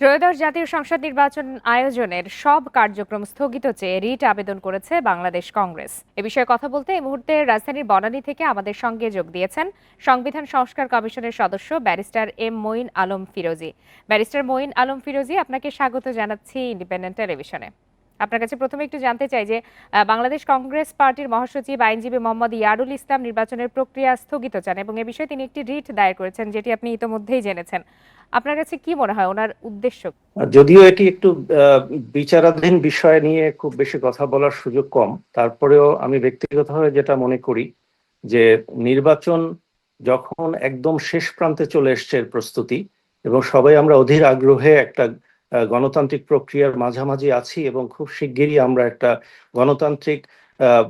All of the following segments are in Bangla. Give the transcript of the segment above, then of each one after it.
ত্রয়োদশ জাতীয় সংসদ নির্বাচন আয়োজনের সব কার্যক্রম স্থগিত চেয়ে রিট আবেদন করেছে বাংলাদেশ কংগ্রেস। এ বিষয়ে কথা বলতে এই মুহূর্তে রাজধানীর বনানী থেকে আমাদের সঙ্গে যোগ দিয়েছেন সংবিধান সংস্কার কমিশনের সদস্য barrister M Moin Alam Firozi. Barrister Moin Alam Firozi, আপনাকে স্বাগত জানাচ্ছি ইন্ডিপেন্ডেন্ট টেলিভিশনে আপনার কাছে প্রথমে একটু জানতে চাই যে বাংলাদেশ কংগ্রেস পার্টির মহাসচিব আইনজীবী মোহাম্মদ ইয়ারুল ইসলাম নির্বাচনের প্রক্রিয়া স্থগিত চান এবং এ বিষয়ে তিনি একটি রিট দায়ের করেছেন, যেটি আপনি ইতোমধ্যেই জেনেছেন। আপনার কাছে কি মনে হয় ওনার উদ্দেশ্য? যদিও এটি একটু বিচারাধীন বিষয় নিয়ে খুব বেশি কথা বলার সুযোগ কম, তারপরেও আমি ব্যক্তিগতভাবে যেটা মনে করি যে নির্বাচন যখন একদম শেষ প্রান্তে চলে এসছে প্রস্তুতি এবং সবাই আমরা অধীর আগ্রহে একটা গণতান্ত্রিক প্রক্রিয়ার মাঝামাঝি আছি এবং খুব শিগগিরই আমরা একটা গণতান্ত্রিক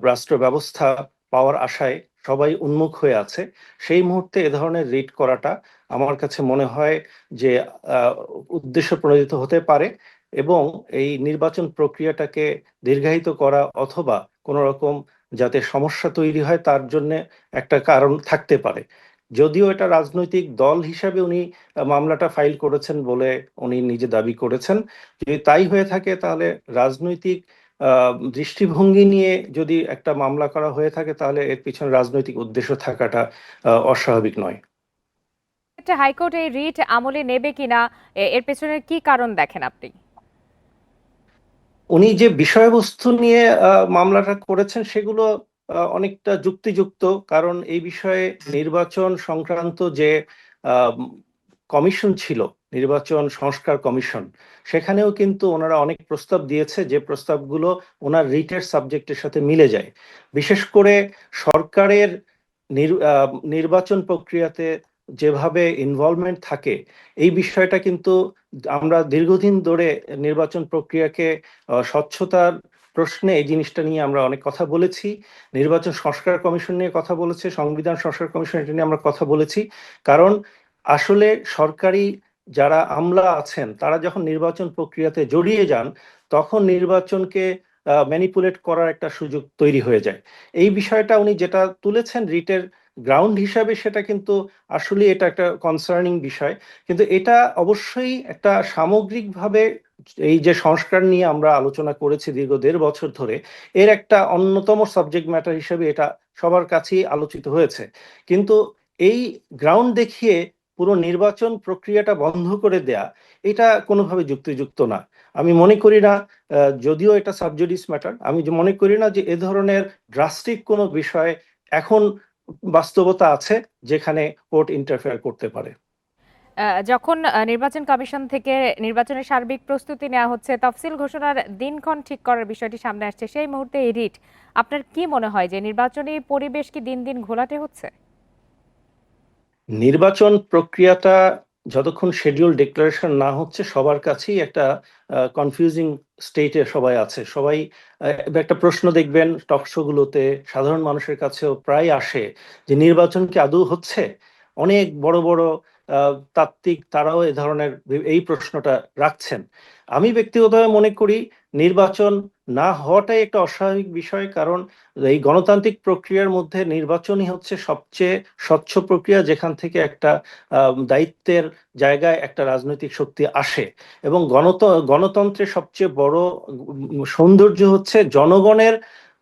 রাষ্ট্র ব্যবস্থা পাওয়ার আশায় সবাই উন্মুখ হয়ে আছে। সেই মুহূর্তে এ ধরনের রিট করাটা আমার কাছে মনে হয় যে উদ্দেশ্য প্রণোদিত হতে পারে এবং এই নির্বাচন প্রক্রিয়াটাকে দীর্ঘায়িত করা অথবা কোনো রকম যাতে সমস্যা তৈরি হয় তার জন্য একটা কারণ থাকতে পারে। যদিও এটা রাজনৈতিক দল হিসাবে উনি মামলাটা ফাইল করেছেন বলে উনি নিজে দাবি করেছেন। যদি তাই হয়ে থাকে তাহলে রাজনৈতিক দৃষ্টিভঙ্গি নিয়ে যদি একটা মামলা করা হয়ে থাকে তাহলে এর পিছনে রাজনৈতিক উদ্দেশ্য থাকাটা অস্বাভাবিক নয়। হাইকোর্ট এই রিট আমলে নেবে কিনা এর পেছনে কি কারণ দেখেন আপনি? উনি যে বিষয়বস্তু নিয়ে মামলাটা করেছেন সেগুলো অনেকটা যুক্তিযুক্ত। কারণ এই বিষয়ে নির্বাচন সংক্রান্ত যে কমিশন ছিল, নির্বাচন সংস্কার কমিশন, সেখানেও কিন্তু ওনারা অনেক প্রস্তাব দিয়েছে যে প্রস্তাবগুলো ওনার রিটের সাবজেক্টের সাথে মিলে যায়। বিশেষ করে সরকারের নির- নির্বাচন প্রক্রিয়াতে যেভাবে ইনভলভমেন্ট থাকে, এই বিষয়টা কিন্তু আমরা দীর্ঘদিন ধরে নির্বাচন প্রক্রিয়াকে স্বচ্ছতার প্রশ্নে এই জিনিসটা নিয়ে আমরা অনেক কথা বলেছি, নির্বাচন সংস্কার কমিশন নিয়ে কথা বলেছে, সংবিধান সংস্কার কমিশন এটা নিয়ে আমরা কথা বলেছি, কারণ আসলে সরকারি যারা আমলা আছেন, তারা যখন নির্বাচন প্রক্রিয়াতে জড়িয়ে যান, তখন নির্বাচনকে ম্যানিপুলেট করার একটা সুযোগ তৈরি হয়ে যায়। এই বিষয়টা উনি যেটা তুলেছেন রিটের গ্রাউন্ড হিসাবে, সেটা কিন্তু আসলে এটা একটা কনসার্নিং বিষয়। কিন্তু এটা অবশ্যই একটা সামগ্রিকভাবে এই যে সংস্কার নিয়ে আমরা আলোচনা করেছি দীর্ঘ দেড় বছর ধরে, এর একটা অন্যতম সাবজেক্ট ম্যাটার হিসেবে এটা সবার কাছেই আলোচিত হয়েছে। কিন্তু এই গ্রাউন্ড দেখিয়ে পুরো নির্বাচন প্রক্রিয়াটা বন্ধ করে দেয়া, এটা কোনোভাবে যুক্তিযুক্ত না। আমি মনে করি না যদিও এটা সাবজুডিস ম্যাটার আমি মনে করি না যে এ ধরনের ড্রাস্টিক কোনো বিষয়ে এখন বাস্তবতা আছে যেখানে কোর্ট ইন্টারফেয়ার করতে পারে। যখন নির্বাচন কমিশন থেকে নির্বাচনের সার্বিক প্রস্তুতি নেওয়া হচ্ছে, তফসিল ঘোষণার দিনক্ষণ ঠিক করার বিষয়টি সামনে আসছে। সেই মুহূর্তে এই রিট আপনার কি মনে হয় যে নির্বাচনী পরিবেশ কি দিন দিন ঘোলাটে হচ্ছে? নির্বাচন প্রক্রিয়াটা যতক্ষণ শেডিউল ডিক্লারেশন না হচ্ছে, সবার কাছেই একটা কনফিউজিং স্টেটে সবাই আছে। সবাই একটা প্রশ্ন দেখবেন টক শোগুলোতে সাধারণ মানুষের কাছেও প্রায় আসে যে, নির্বাচন কি আদৌ হচ্ছে? অনেক বড় বড় তাত্ত্বিক তারাও এ ধরনের এই প্রশ্নটা রাখছেন। আমি ব্যক্তিগতভাবে মনে করি নির্বাচন না হওয়াটাই একটা অস্বাভাবিক বিষয়, কারণ এই গণতান্ত্রিক প্রক্রিয়ার মধ্যে নির্বাচনই হচ্ছে সবচেয়ে স্বচ্ছ প্রক্রিয়া, যেখান থেকে একটা দায়িত্বের জায়গায় একটা রাজনৈতিক শক্তি আসে। এবং গণত, গণতন্ত্রের সবচেয়ে বড় সৌন্দর্য হচ্ছে জনগণের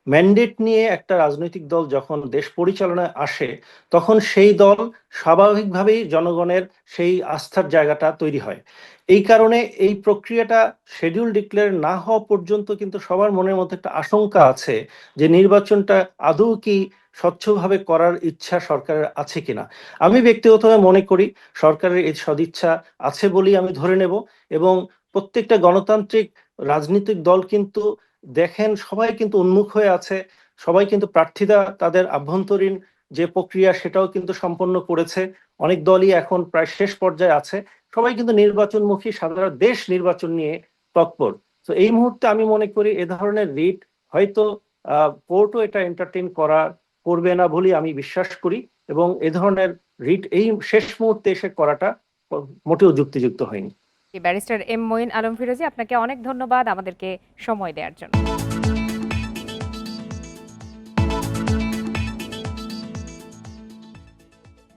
ম্যান্ডেট নিয়ে একটা রাজনৈতিক দল যখন দেশ পরিচালনায় আসে, তখন সেই দল স্বাভাবিকভাবেই জনগণের সেই আস্থার জায়গাটা তৈরি হয়। এই কারণে এই প্রক্রিয়াটা শিডিউল ডিক্লেয়ার না হওয়া পর্যন্ত কিন্তু সবার মনের মধ্যে একটা আশঙ্কা আছে যে নির্বাচনটা আদৌ কি স্বচ্ছভাবে করার ইচ্ছা সরকারের আছে কিনা। আমি ব্যক্তিগতভাবে মনে করি সরকারের এই সদিচ্ছা আছে বলেই আমি ধরে নেব এবং প্রত্যেকটা গণতান্ত্রিক রাজনৈতিক দল কিন্তু দেখেন সবাই কিন্তু উন্মুখ হয়ে আছে, সবাই কিন্তু প্রার্থীরা তাদের আভ্যন্তরীণ যে প্রক্রিয়া সেটাও কিন্তু সম্পন্ন করেছে, অনেক দলই এখন প্রায় শেষ পর্যায়ে আছে, সবাই কিন্তু নির্বাচনমুখী সাধারণ দেশ নির্বাচন নিয়ে তৎপর। তো এই মুহূর্তে আমি মনে করি এ ধরনের রিট হয়তো কোর্টও এটা এন্টারটেইন করা করবে না বলে আমি বিশ্বাস করি এবং এ ধরনের রিট এই শেষ মুহূর্তে এসে করাটা মোটেও যুক্তিযুক্ত হয়নি। ব্যারিস্টার এম মঈন আলম ফিরোজি আপনাকে অনেক ধন্যবাদ আমাদেরকে সময় দেওয়ার জন্য।